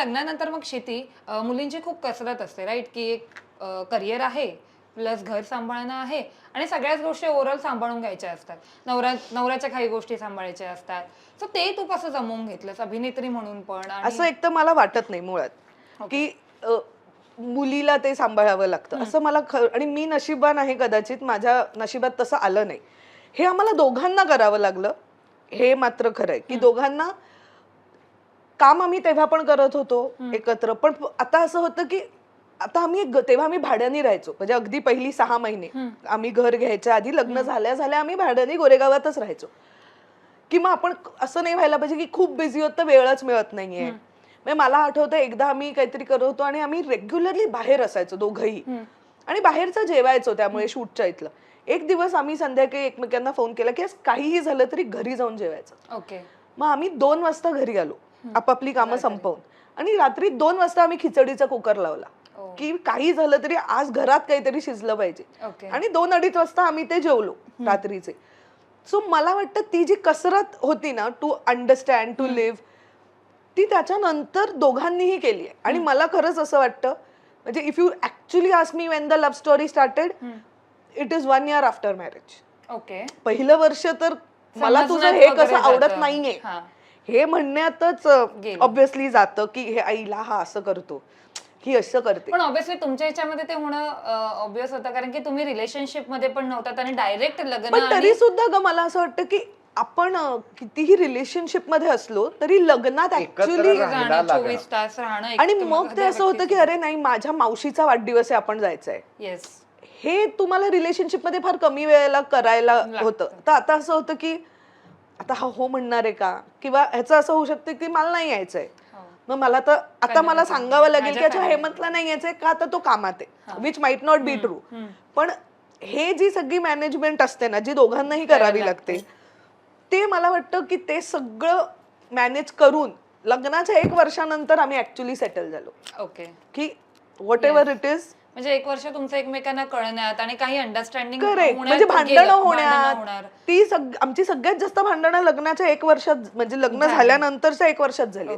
लग्नानंतर मग शेती अ, मुलींची खूप कसरत असते राईट की एक करिअर आहे प्लस घर सांभाळणं आहे आणि सगळ्याच गोष्टी ओव्हरऑल सांभाळून घ्यायच्या असतात. नवरा नवऱ्याच्या काही गोष्टी सांभाळायच्या असतात. सो ते तू कसं जमवून घेतलंस? अभिनेत्री म्हणून पण आणि- असं एक तर मला वाटत नाही मुळात. की अ, मुलीला ते सांभाळावं लागतं. असं मला ख- आणि मी नशिबान आहे कदाचित माझ्या नशिबात तसं आलं नाही. हे आम्हाला दोघांना करावं लागलं. हे मात्र खरं आहे की दोघांना काम आम्ही तेव्हा पण करत होतो एकत्र. पण आता असं होतं की आता आम्ही तेव्हा आम्ही भाड्याने राहायचो. म्हणजे अगदी पहिली सहा महिने. आम्ही घर घ्यायच्या आधी लग्न झाल्या झाल्या आम्ही भाड्याने गोरेगावातच राहायचो. की मग आपण असं नाही व्हायला पाहिजे की खूप बिझी होत तर वेळच मिळत नाहीये. म्हणजे मला आठवतं एकदा आम्ही काहीतरी करत होतो आणि आम्ही रेग्युलरली बाहेर असायचो दोघंही. आणि बाहेरचं जेवायचो त्यामुळे शूटच्या इथलं. एक दिवस आम्ही संध्याकाळी एकमेकांना फोन केला की काहीही झालं तरी घरी जाऊन जेवायचं. ओके मग आम्ही दोन वाजता घरी आलो. आपापली कामं संपवून. आणि रात्री दोन वाजता आम्ही खिचडीचा कुकर लावला. की काही झालं तरी आज घरात काहीतरी शिजलं पाहिजे. आणि दोन अडीच वाजता आम्ही ते जेवलो रात्रीचे. सो मला वाटतं ती जी कसरत होती ना टू अंडरस्टँड टू लिव्ह ती त्याच्यानंतर दोघांनीही केली आहे. आणि मला खरंच असं वाटतं म्हणजे if you actually ask me when the love story started it is one year after marriage okay. पहिलं वर्ष तर मला तुझं हे कसं आवडत. नाहीये. हा. म्हणण्यातच. ऑब्विसली जातं की हे आईला हा असं करतो ही असं करते पण ऑब्विसली तुमच्या ह्याच्यामध्ये ते होणं ऑब्विस होतं कारण की तुम्ही रिलेशनशिपमध्ये पण नव्हतात आणि डायरेक्ट लग्न पण आणि- तरी सुद्धा ग मला असं वाटतं की आपण कितीही रिलेशनशिपमध्ये असलो तरी लग्नात ऍक्च्युली. चोवीस तास राहणं आणि मग ते असं होतं की अरे नाही माझ्या मावशीचा वाढदिवस आहे आपण जायचंय येस हे तुम्हाला रिलेशनशिपमध्ये फार कमी वेळेला करायला होतं तर आता असं होतं की आता हा हो म्हणणार आहे का? किंवा ह्याचं असं होऊ शकतं की मला नाही यायचंय. मग मला तर आता मला सांगावं लागेल की अच्छा हेमंतला नाही यायचंय का? तर तो कामात आहे which might not be true पण हे जी सगळी मॅनेजमेंट असते ना जी दोघांनाही करावी लागते. ते मला वाटतं की ते सगळं मॅनेज करून लग्नाच्या एक वर्षानंतर आम्ही ऍक्च्युली सेटल झालो. ओके की व्हॉट एव्हर इट इज म्हणजे एक वर्ष तुमचं एकमेकांना कळण्यात आणि काही अंडरस्टँडिंग करेक्ट म्हणजे भांडणं होण्यात ती सग आमची सगळ्यात जास्त भांडणं लग्नाच्या एक वर्षात म्हणजे लग्न झाल्यानंतरच्या एक वर्षात झाली.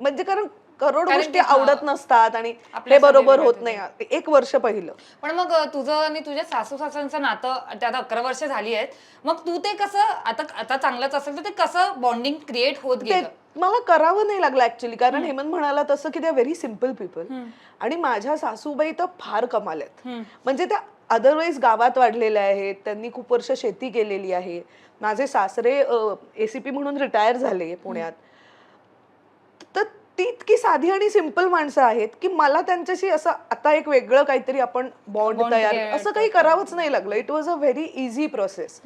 म्हणजे कारण करोड गोष्टी आवडत नसतात आणि आपल्या हे बरोबर होत नाही. एक वर्ष पहिलं. पण मग तुझं आणि तुझ्या सासू सासऱ्यांचं नातं आता अकरा वर्ष झाली आहेत. मग तू ते कसं आता आता चांगलंच असेल तर ते कसं बॉन्डिंग क्रिएट होत गेलं? मला करावं नाही लागलं ऍक्च्युली कारण हेमंत म्हणाला तसं की त्या व्हेरी सिंपल पीपल आणि माझ्या सासूबाई तर फार कमाल आहेत. म्हणजे त्या अदरवाईज गावात वाढलेल्या आहेत. त्यांनी खूप वर्ष शेती केलेली आहे. माझे सासरे एसीपी म्हणून रिटायर झाले पुण्यात. तर ती इतकी साधी आणि सिंपल माणसं आहेत की मला त्यांच्याशी असं आता एक वेगळं काहीतरी आपण बॉन्ड Bond तयार create असं काही करावंच नाही लागलं. It was a very easy process